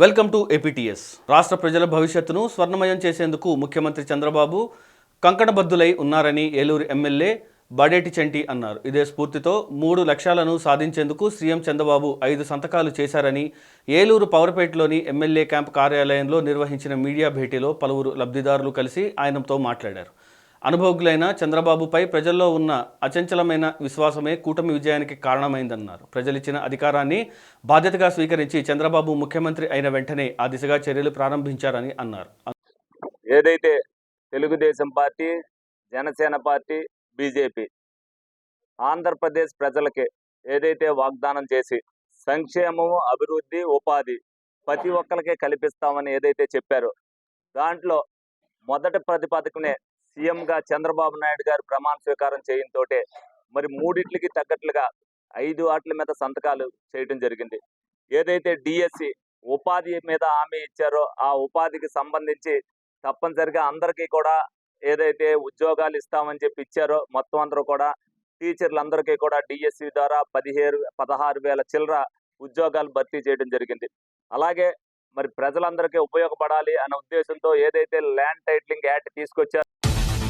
Welcome to APTS రాష్ట్ర ప్రజల భవిష్యత్తును స్వర్ణమయం చేసేందుకు ముఖ్యమంత్రి చంద్రబాబు కంకణబద్దులై ఉన్నారని ఏలూరు ఎమ్మెల్యే బడేటి చెంటి అన్నారు. ఇదే స్ఫూర్తితో మూడు లక్ష్యాలను సాధించేందుకు సీఎం చంద్రబాబు ఐదు సంతకాలు చేశారని ఏలూరు పవర్పేటలోని ఎమ్మెల్యే క్యాంప్ కార్యాలయంలో నిర్వహించిన మీడియా భేటీలో పలువురు లబ్ధిదారులు కలిసి ఆయనతో మాట్లాడారు. అనుభవజ్ఞులైన చంద్రబాబుపై ప్రజల్లో ఉన్న అచంచలమైన విశ్వాసమే కూటమి విజయానికి కారణమైందన్నారు. ప్రజలిచ్చిన అధికారాన్ని బాధ్యతగా స్వీకరించి చంద్రబాబు ముఖ్యమంత్రి అయిన వెంటనే ఆ దిశగా చర్యలు ప్రారంభించారని అన్నారు. ఏదైతే Telugu Desam party Janasena party BJP Andhra Pradesh ప్రజలకి ఏదైతే వాగ్దానం చేసి సంక్షేమము అభివృద్ధి ఉపాధి ప్రతి ఒక్కరికి కల్పిస్తామని ఏదైతే చెప్పారో దాంట్లో మొదటి ప్రతిపాదకనే సీఎంగా చంద్రబాబు నాయుడు గారు ప్రమాణ స్వీకారం చేయడంతో మరి మూడిట్లకి తగ్గట్లుగా ఐదు వాటిల మీద సంతకాలు చేయడం జరిగింది. ఏదైతే డిఎస్సి ఉపాధి మీద హామీ ఇచ్చారో ఆ ఉపాధికి సంబంధించి తప్పనిసరిగా అందరికీ కూడా ఏదైతే ఉద్యోగాలు ఇస్తామని చెప్పి ఇచ్చారో మొత్తం అందరూ కూడా టీచర్లందరికీ కూడా డిఎస్సి ద్వారా పదిహేడు పదహారు వేల చిల్లర ఉద్యోగాలు భర్తీ చేయడం జరిగింది. అలాగే మరి ప్రజలందరికీ ఉపయోగపడాలి అనే ఉద్దేశంతో ఏదైతే ల్యాండ్ టైటిలింగ్ యాక్ట్ తీసుకొచ్చారో